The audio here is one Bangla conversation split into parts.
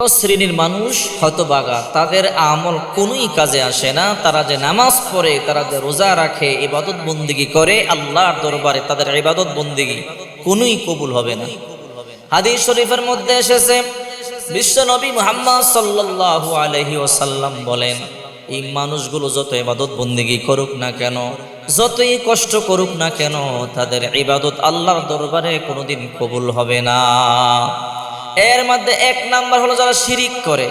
শ্রেণির মানুষ হতবাগা। তাদের আমল কোনোই কাজে আসে না। তারা যে নামাজ পড়ে, তারা যে রোজা রাখে, ইবাদত বন্দিগি করে, আল্লাহর দরবারে তাদের ইবাদত বন্দিগি কোনোই কবুল হবে না। হাদিস শরীফের মধ্যে এসেছে, বিশ্ব নবী মুহাম্মদ সাল্লাল্লাহু আলাইহি ওসাল্লাম বলেন, এই মানুষগুলো যত ইবাদত বন্দিগি করুক না কেন, যতই কষ্ট করুক না কেন, তাদের ইবাদত আল্লাহর দরবারে কোনোদিন কবুল হবে না। এর মধ্যে এক নাম্বার হলো যারা শিরিক করে।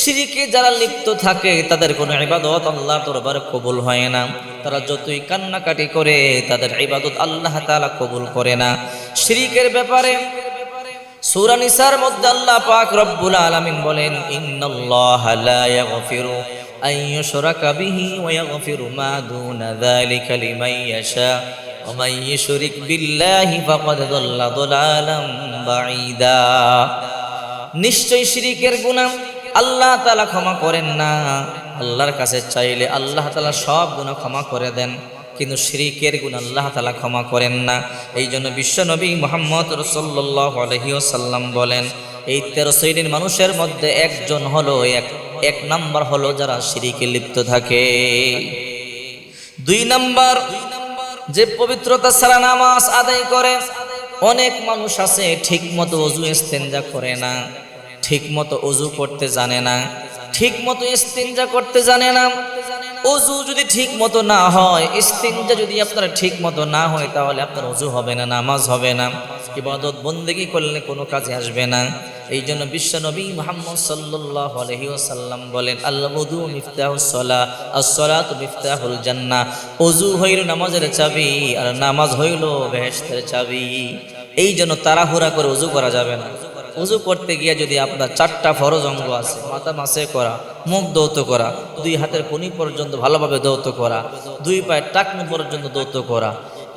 শিরিকে যারা লিপ্ত থাকে, তাদের কোনো ইবাদত আল্লাহ দরবারে কবুল হয় না। তারা যতই কান্নাকাটি করে, তাদের ইবাদত আল্লাহ তালা কবুল করে না। শিরিকের ব্যাপারে সূরা নিসার মধ্যে আল্লাহ পাক রব্বুল আলামিন বলেন, ইন্নাল্লাহা লা ইয়াগফিরু আন ইউশরাকা বিহি ওয়া ইয়াগফিরু মা দুনা যালিকা লিমান ইয়াশা। মান ইউশরিক বিল্লাহি ফাকাদ দাল্লা দালালাম বাঈদা নিশ্চয় শিরিকের গুনাহ আল্লাহ তাআলা ক্ষমা করেন না। আল্লাহর কাছে চাইলে আল্লাহ তাআলা সব গুনাহ ক্ষমা করে দেন, কিন্তু শিরিকের গুণ আল্লাহ তালা ক্ষমা করেন না। এই জন্য বিশ্বনবী মোহাম্মদ রসল্লাহ আলহিউসাল্লাম বলেন, এই তেরো শ্রেণির মানুষের মধ্যে একজন হলো এক এক নাম্বার হলো যারা শিরিকে লিপ্ত থাকে। দুই নাম্বার যে পবিত্রতা ছাড়া নামাজ আদায় করে, অনেক মানুষ আছে ঠিক মতো অজু ইস্তেঞ্জা করে না ঠিক মতো অজু করতে জানে না ঠিক মতো ইস্তেঞ্জা করতে জানে না। অজু যদি ঠিক মতো না হয়, ইস্তিনজা যদি আপনার ঠিক মতো না হয়, তাহলে আপনার অজু হবে না, নামাজ হবে না। ইবাদত বন্দেগি করলে কোনো কাজে আসবে না। এই জন্য বিশ্বনবী মোহাম্মদ সাল্লাহ আলহিউসাল্লাম বলেন আল্লাহ উদু মিফতাহুসলা আসলাত মিফতাহুল জান্না অজু হইল নামাজের চাবি, আর নামাজ হইল বেহেস্তের চাবি। এই জন্য তাড়াহুড়া করে অজু করা যাবে না। উজু করতে গিয়ে যদি আপনার চারটা ফরজ অঙ্গ আছে, মাথা মাসে করা, মুখ দৌত করা, দুই হাতের কনি পর্যন্ত ভালোভাবে দৌত করা, দুই পায়ের টাকনি পর্যন্ত দৌত করা,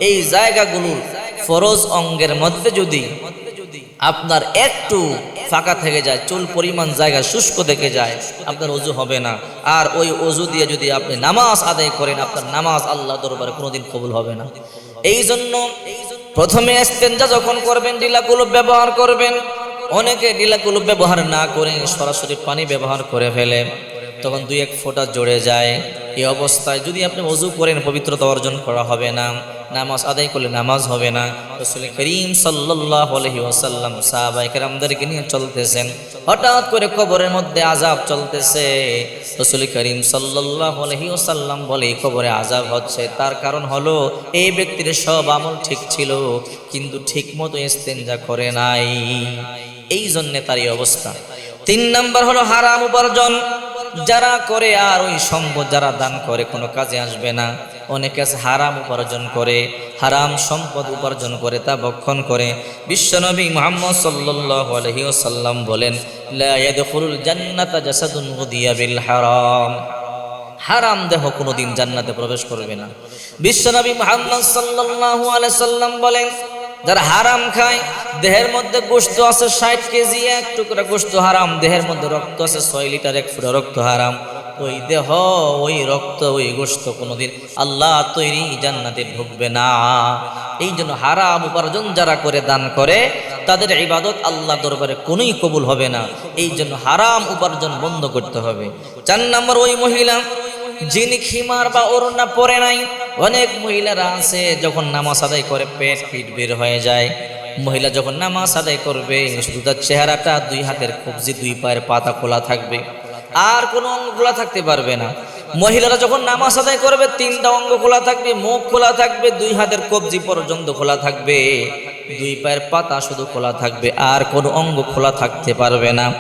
এই জায়গাগুলোর ফরজ অঙ্গের মধ্যে যদি আপনার একটু ফাঁকা থেকে যায়, চুল পরিমাণ জায়গা শুষ্ক থেকে যায়, আপনার অজু হবে না। আর ওই অজু দিয়ে যদি আপনি নামাজ আদায় করেন, আপনার নামাজ আল্লাহ দরবারে কোনোদিন কবুল হবে না। এই জন্য প্রথমে এস্তেঞ্জা যখন করবেন ডিলাগুলো ব্যবহার করবেন। অনেকে ডিলাগুলো ব্যবহার না করে সরাসরি পানি ব্যবহার করে ফেলে। তখন দুই এক ফোঁটা জড়ে যায়। এই অবস্থায় যদি আপনি অজু করেন, পবিত্রতা অর্জন করা হবে না, নামাজ আদায় করলে নামাজ হবে না। করিম সাল্লাহ আলহি নিয়ে চলতেছেন। হঠাৎ করে কবরের মধ্যে আজাব চলতেছে। রসুল করিম সাল্লাহ ওসাল্লাম বলে কবরে আজাব হচ্ছে। তার কারণ হলো, এই ব্যক্তির সব আমল ঠিক ছিল, কিন্তু ঠিক মতো ইস্তেঞ্জা করে নাই। এই জন্যে তার এই অবস্থা। তিন নাম্বার হলো হারাম উপার্জন। যারা করে আর ওই সম্পদ যারা দান করে, কোনো কাজে আসবে না। অনেকে হারাম উপার্জন করে, হারাম সম্পদ উপার্জন করে তা ভক্ষণ করে। বিশ্বনবী মোহাম্মদ সাল্লাল্লাহু আলাইহি ওয়াসাল্লাম বলেন হারাম। হারাম দেহ কোনোদিন জান্নাতে প্রবেশ করবে না। বিশ্বনবী মোহাম্মদ সাল্লাল্লাহু আলাইহি সাল্লাম বলেন যারা হারাম খায়, দেহের মধ্যে গোস্ত আছে ষাট কেজি, এক টুকরা গোস্ত হারাম, দেহের মধ্যে রক্ত আছে ছয় লিটার, এক ফুটা রক্ত হারাম। ওই দেহ, ওই রক্ত, ওই গোস্ত কোনোদিন আল্লাহ তৈরি জান্নাতে ঢুকবে না। এই জন্য হারাম উপার্জন যারা করে, দান করে, তাদের ইবাদত আল্লাহ দরবারে কোনোই কবুল হবে না। এই জন্য হারাম উপার্জন বন্ধ করতে হবে। চার নম্বর, ওই মহিলা যিনি খিমার বা ওড়না পরে নাই, অনেক মহিলারা আছে যখন নামাজ আদায় করে পেট পিট বের হয়ে যায়। মহিলা যখন নামাজ আদায় করবে, শুধু তার চেহারাটা দুই হাতের কবজি দুই পায়ের পাতা খোলা থাকবে। আর কোনো অঙ্গ খোলা থাকতে পারবে না। মহিলারা যখন নামাজ আদায় করবে, তিনটা অঙ্গ খোলা থাকবে, মুখ খোলা থাকবে, দুই হাতের কবজি পর্যন্ত খোলা থাকবে, দুই পায়ের পাতা শুধু খোলা থাকবে, আর কোনো অঙ্গ খোলা থাকতে পারবে না।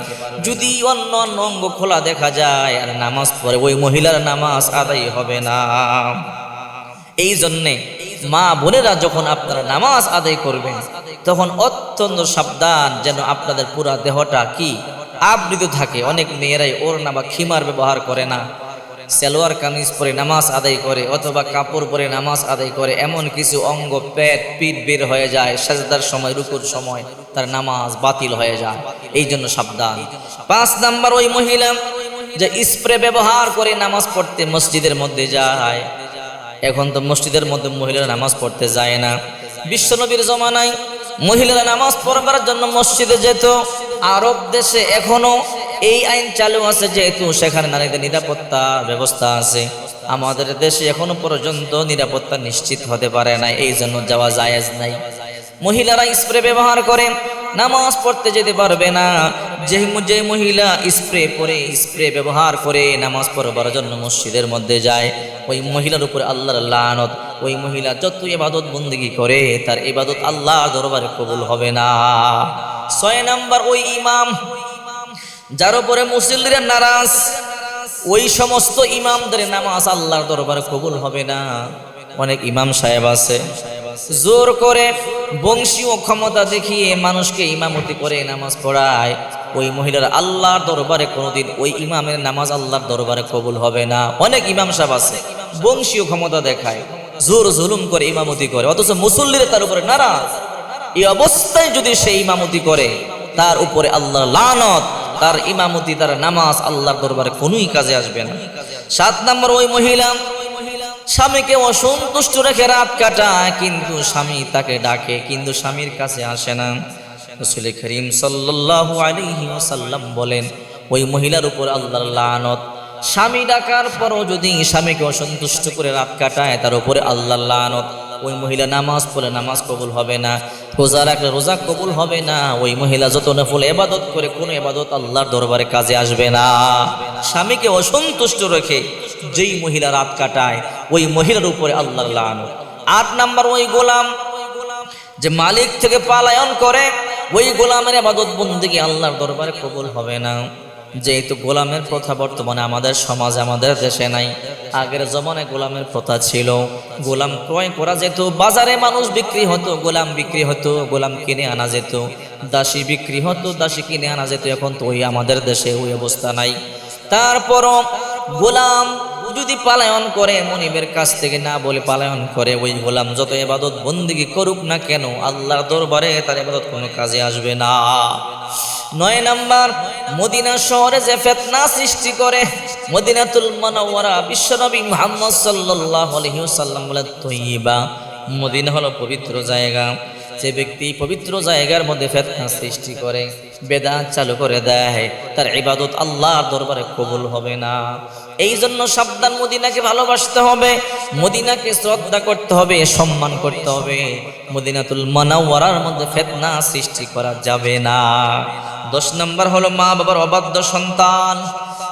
যদি অন্য অন্য অঙ্গ খোলা দেখা যায়, আর নামাজ পড়ে, ওই মহিলার নামাজ আদায় হবে না। এই জন্যে মা বোনেরা যখন আপনারা নামাজ আদায় করবেন, তখন অত্যন্ত সাবধান যেন আপনাদের পুরা দেহটা কি আবৃত থাকে। অনেক মেয়েরাই ওড়না বা খিমার ব্যবহার করে না। সালোয়ার কামিজ পরে নামাজ আদায় করে অথবা কাপড় পরে নামাজ আদায় করে, এমন কিছু অঙ্গ পেট, পিঠ বের হয়ে যায়, সাজদার সময়, রুকুর সময় তার নামাজ বাতিল হয়ে যায়। এই জন্য সাবধান। পাঁচ নাম্বার, ওই মহিলা যে স্প্রে ব্যবহার করে নামাজ পড়তে মসজিদের মধ্যে যায়। এখন তো মসজিদের মধ্যে মহিলারা নামাজ পড়তে যায় না। বিশ্বনবীর জমানায় মহিলারা নামাজ পড়বার জন্য মসজিদে যেত। আরব দেশে এখনও এই আইন চালু আছে যেহেতু সেখানে নারীদের নিরাপত্তা ব্যবস্থা আছে। আমাদের দেশে এখনও পর্যন্ত নিরাপত্তা নিশ্চিত হতে পারে না এই জন্য যাওয়া জায়েজ নাই। মহিলারা স্প্রে ব্যবহার করেন, নামাজ পড়তে যেতে পারবে না। যে যে মহিলা স্প্রে পরে স্প্রে ব্যবহার করে নামাজ পড়বার জন্য মসজিদের মধ্যে যায়, ওই মহিলার উপরে আল্লাহর লানত, ওই মহিলা যত ইবাদত বন্দিগি করে, তার ইবাদত আল্লাহ দরবারে কবুল হবে না। ছয় নাম্বার, ওই ইমাম যার উপরে মুসল্লিরা নারাজ, ওই সমস্ত ইমামদের নামাজ আল্লাহর দরবারে কবুল হবে না। অনেক ইমাম সাহেব আছে। জোর করে বংশীয় ক্ষমতা দেখিয়ে মানুষকে ইমামতি করে নামাজ পড়ায়, ওই মহিলার আল্লাহর দরবারে কোনোদিন ওই ইমামের নামাজ আল্লাহর দরবারে কবুল হবে না। অনেক ইমাম সাহেব আছে বংশীয় ক্ষমতা দেখায়, জোর জুলুম করে ইমামতি করে, অথচ মুসল্লিরা তার উপরে নারাজ। এই অবস্থায় যদি সে ইমামতি করে, তার উপরে আল্লাহ লানত তার ইমামতি, তার নামাজ আল্লাহর দরবারে কোনোই কাজে আসবে না। সাত নম্বর, ওই মহিলা স্বামীকে অসন্তুষ্ট রেখে রাত কাটায়, কিন্তু স্বামী তাকে ডাকে, কিন্তু স্বামীর কাছে আসে না। রসুল করিম সাল্লাল্লাহু আলাইহি ওয়াসাল্লাম বলেন, ওই মহিলার উপর আল্লাহর লানত। স্বামী ডাকার পরও যদি স্বামীকে অসন্তুষ্ট করে রাত কাটায়, তার উপরে আল্লাহর লানত। ওই মহিলা নামাজ পড়ে নামাজ কবুল হবে না, রোজা রাখলে রোজা কবুল হবে না, ওই মহিলা যত নফল এবাদত করে কোনো এবাদত আল্লাহর দরবারে কাজে আসবে না। স্বামীকে অসন্তুষ্ট রেখে যেই মহিলা রাত কাটায়, ওই মহিলার উপরে আল্লাহর লানত। আট নাম্বার, ওই গোলাম যে মালিক থেকে পালায়ন করে, ওই গোলামের আবাদত বন্দিকে আল্লাহর দরবারে কবুল হবে না। যেহেতু গোলামের প্রথা বর্তমানে আমাদের সমাজ, আমাদের দেশে নাই, আগের জমানায় গোলামের প্রথা ছিল। গোলাম ক্রয় করা যেত, বাজারে মানুষ বিক্রি হতো, গোলাম বিক্রি হতো, গোলাম কিনে আনা যেত। দাসী বিক্রি হতো, দাসী কিনে আনা যেত, এখন তো ওই আমাদের দেশে ওই অবস্থা নাই। তারপরও গোলাম যদি পালায়ন করে, মনিবের কাছ থেকে না বলে পালায়ন করে, ওই গোলাম যত এবাদত বন্দিগি করুক না কেন, আল্লাহর দরবারে তার এবাদত কোনো কাজে আসবে না। নয় নাম্বার, মদিনা শহরে যে ফেতনা সৃষ্টি করে, মদিনাতুল মানাওয়ারা বিশ্বনবী মুহাম্মদ সাল্লাল্লাহু আলাইহি ওয়াসাল্লাম বলে তৈবা মদিনা হলো পবিত্র জায়গা। যে ব্যক্তি পবিত্র জায়গার মধ্যে ফেতনা সৃষ্টি করে, বেদাত চালু করে দেয়, তার ইবাদত আল্লাহর দরবারে কবুল হবে না। এই জন্য সাবধান মদিনাকে ভালোবাসতে হবে, মদিনাকে শ্রদ্ধা করতে হবে, সম্মান করতে হবে। মদিনাতুল মানাওয়ারার মধ্যে ফেতনা সৃষ্টি করা যাবে না। দশ নম্বর হলো মা বাবার অবাধ্য সন্তান।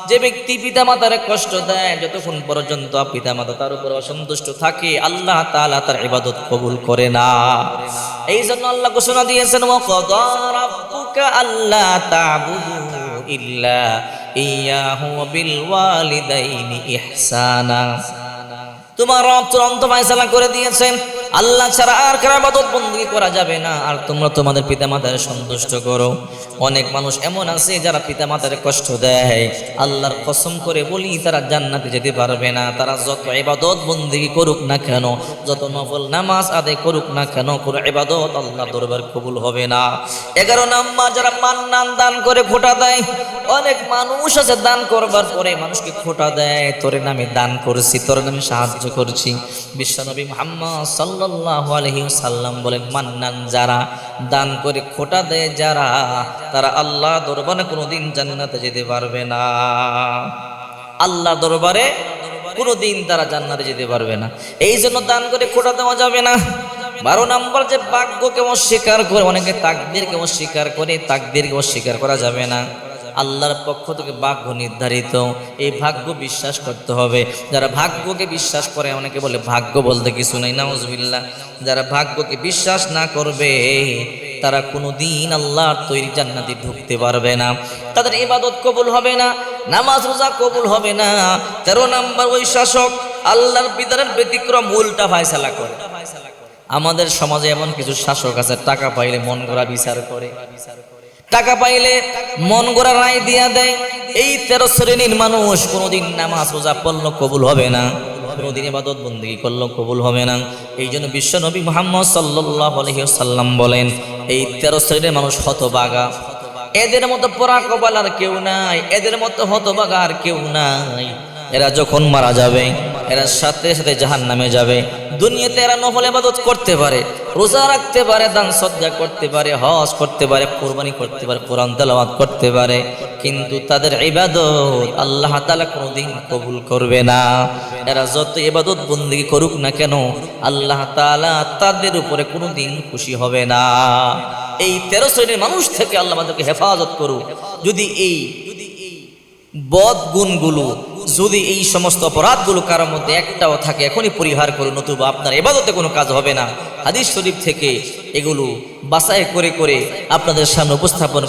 যে ব্যক্তি পিতা মাতার কষ্ট দেয়, যতক্ষণ পর্যন্ত পিতা মাতা তার উপর অসন্তুষ্ট থাকে, আল্লাহ তাআলা তার ইবাদত কবুল করে না। এই জন্য আল্লাহ ঘোষণা দিয়েছেন আল্লাহ তোমার রব চূড়ান্ত ফয়সালা করে দিয়েছেন। আল্লাহ ছাড়া আর কারও ইবাদত বন্দী করা যাবে না। আর তোমরা তোমাদের পিতা পিতামাতার সন্তুষ্ট করো। অনেক মানুষ এমন আছে যারা পিতা পিতামাতার কষ্ট দেয়। আল্লাহর কসম করে বলি, তারা জান্নাতে যেতে পারবে না। তারা যত এবাদত বন্দী করুক না কেন, যত নফল নামাজ আদায় করুক না কেন, কোনো এবাদত আল্লাহর দরবার কবুল হবে না। এগারো নাম্বার, যারা মান্নান দান করে খোটা দেয়। অনেক মানুষ আছে দান করবার পরে মানুষকে খোটা দেয়। তোরে নামে দান করছি, তোর নামে সাহায্য করছি। বিশ্বনবী মোহাম্মদ সাল্লাল্লাহু আলাইহি সাল্লাম বলেন মান্নান যারা দান করে খোটা দেয়, যারা, তারা আল্লাহ দরবারে কোনোদিন জান্নাতে যেতে পারবে না। আল্লাহ দরবারে কোনোদিন তারা জান্নাতে যেতে পারবে না। এই জন্য দান করে খোটা দেওয়া যাবে না। বারো নম্বর যে ভাগ্যকে অস্বীকার করে, অনেকে তাকদিরকে অস্বীকার করে, তাকদিরকে অস্বীকার করা যাবে না। আল্লাহর পক্ষ থেকে ভাগ্য নির্ধারিত। এই ভাগ্য বিশ্বাস করতে হবে। যারা ভাগ্যকে বিশ্বাস করে, অনেকে বলে ভাগ্য বলতে কিছু নেই, নাউজবিল্লাহ। যারা ভাগ্যকে বিশ্বাস না করবে, তারা কোনো দিন আল্লাহর তৈরি জান্নাতে ঢুকতে পারবে না। তাদের ইবাদত কবুল হবে না, নামাজ রোজা কবুল হবে না। তেরো নাম্বার ওই শাসক, আল্লাহর বিদারের ব্যতিক্রম উল্টা ফায়সালা করে। আমাদের সমাজে এমন কিছু শাসক আছে, টাকা পাইলে মন করা বিচার করে বিচার করে। টাকা পাইলে মন গড়া রায় দিয়া দেয়। এই তেরো শ্রেণির মানুষ কোনোদিন নামাজ, রোজা পড়ল কবুল হবে না। কোনোদিন ইবাদত বন্দিগি করল কবুল হবে না। এই জন্য বিশ্ব নবী মোহাম্মদ আলাইহি সাল্লাম বলেন, এই তেরো শ্রেণির মানুষ হতবাগা। এদের মতো পরা কপাল আর কেউ নাই, এদের মতো হতবাগা আর কেউ নাই। এরা যখন মারা যাবে, এরা সাথে সাথে জাহান নামে যাবে। দুনিয়াতে এরা নফল এবাদত করতে পারে, রোজা রাখতে পারে, দান সজ্জা করতে পারে, হজ করতে পারে, কোরবানি করতে পারে, কোরআন তেলাওয়াত করতে পারে। কিন্তু তাদের ইবাদত আল্লাহ তাআলা কোনোদিন কবুল করবে না। এরা যত ইবাদত বন্দিগি করুক না কেন, আল্লাহ তাআলা তাদের উপরে কোনোদিন খুশি হবে না। এই তেরো শ্রেণির মানুষ থেকে আল্লাহ আমাদেরকে হেফাজত করুক। যদি এই বদ গুণগুলো যদি এই সমস্ত অপরাধগুলো কারোর মধ্যে একটাও থাকে, এখনই পরিহার করুন, নতুবা আপনার এবাদতে কোনো কাজ হবে না। হাদিস শরীফ থেকে এগুলো বাসায় করে করে আপনাদের সামনে উপস্থাপন